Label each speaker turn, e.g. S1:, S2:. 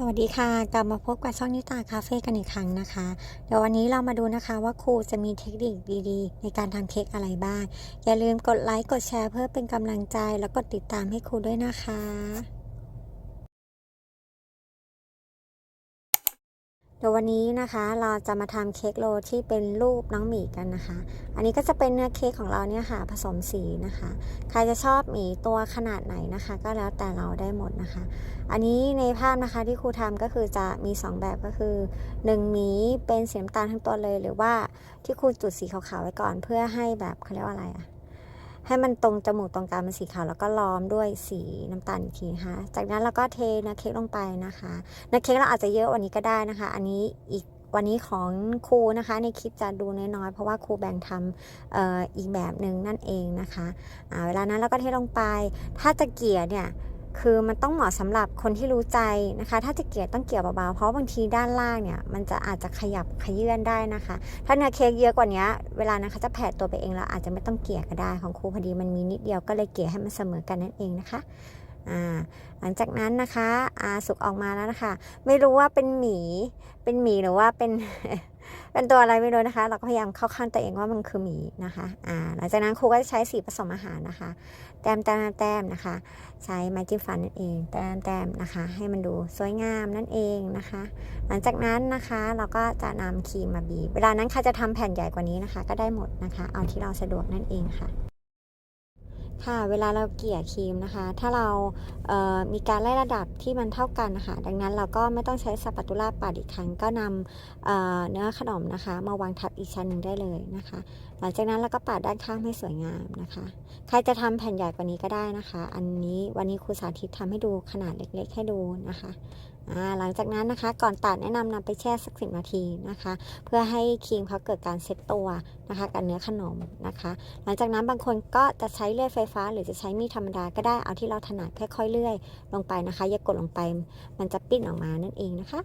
S1: สวัสดีค่ะกลับมาพบกับช่องนิตาคาเฟ่กันอีกครั้งนะคะ เดี๋ยววันนี้เรามาดูนะคะว่าครูจะมีเทคนิคดีๆ ในการทำเค้กอะไรบ้าง อย่าลืมกดไลค์กดแชร์เพื่อเป็นกำลังใจแล้วกดติดตามให้ครูด้วยนะคะ เดี๋ยววันนี้นะคะเราจะมาทำเค้กโรที่เป็นรูปน้องหมีกันนะคะ อันนี้ก็จะเป็นเนื้อเค้กของเราเนี่ยค่ะ ผสมสีนะคะ ใครจะชอบหมีตัวขนาดไหนนะคะ ก็แล้วแต่เราได้หมดนะคะ อันนี้ในภาพนะคะที่ครูทำก็คือจะมี 2 แบบก็คือ 1 หมีเป็นสีน้ำตาลทั้งตัวเลย หรือว่าที่ครูจุดสีขาวๆไว้ก่อน เพื่อให้แบบเขาเรียกว่าอะไรอะ ให้มันตรงจมูกตรงกลางเป็นสีขาวแล้วก็ล้อมด้วยสีน้ำตาลอีกทีนะคะจากนั้นเราก็เทเนื้อเค้กลงไปนะคะเนื้อเค้กเราอาจจะเยอะวันนี้ก็ได้นะคะ อันนี้อีกวันนี้ของครูนะคะในคลิปจะดูน้อยๆเพราะว่าครูแบ่งทำอออีกแบบหนึ่งนั่นเองนะคะอ่าเวลานั้นเราก็เทลงไป ถ้าจะเกลี่ยเนี่ย คือมันต้องเหมาะสำหรับคนที่รู้ใจนะคะ ถ้าจะเกี่ยวต้องเกี่ยวเบาๆ เพราะบางทีด้านล่างเนี่ยมันจะอาจจะขยับขยื่นได้นะคะ ถ้าเนื้อเค้กเยอะกว่านี้เวลานั้นเขาจะแผ่ตัวไปเองแล้วอาจจะไม่ต้องเกี่ยก็ได้ของครูพอดีมันมีนิดเดียวก็เลยเกี่ยให้มันเสมอกันนั่นเองนะคะหลังจากนั้นนะคะอาสุกออกมาแล้วนะคะ ไม่รู้ว่าเป็นหมี เป็นหมีหรือว่าเป็น เป็นตัวอะไรไม่รู้นะคะ เราก็พยายามเข้าข้างตัวเองว่ามันคือหมีนะคะอ่าหลังจากนั้นครูก็จะใช้สีผสมอาหารนะคะ แต้มแต้มแต้มนะคะ ใช้ไม้จิ้มฟันนั่นเอง แต้มแต้มนะคะ ให้มันดูสวยงามนั่นเองนะคะ หลังจากนั้นนะคะเราก็จะนำครีมมาบีบเวลานั้นใครจะทำแผ่นใหญ่กว่านี้นะคะ ก็ได้หมดนะคะ เอาที่เราสะดวกนั่นเองค่ะ ค่ะเวลาเราเกลี่ยครีมนะคะ ถ้าเราเมีการไล่ระดับที่มันเท่ากันนะคะดังนั้นเราก็ไม่ต้องใช้สปาตูล่าปาดอีกครั้งก็นำเเนื้อขนมนะคะ มาวางทับอีกชั้นหนึ่งได้เลยนะคะ หลังจากนั้นเราก็ปาดด้านข้างให้สวยงามนะคะ ใครจะทำแผ่นใหญ่กว่านี้ก็ได้นะคะ อันนี้วันนี้ครูสาธิตทำให้ดูขนาดเล็กๆให้ดูนะคะ หลังจากนั้นนะคะก่อนตัดแนะนำนำไปแช่สักสินาทีนะคะ เพื่อให้ครีมเขาเกิดการเซ็ตตัวนะคะกับเนื้อขนมนะคะ หลังจากนั้นบางคนก็จะใช้เลื่อยไฟฟ้า หรือจะใช้มีดธรรมดาก็ได้เอาที่เราถนัดค่อยๆเลื่อยลงไปนะคะอย่ากดลงไป มันจะปิ้นออกมานั่นเองนะคะ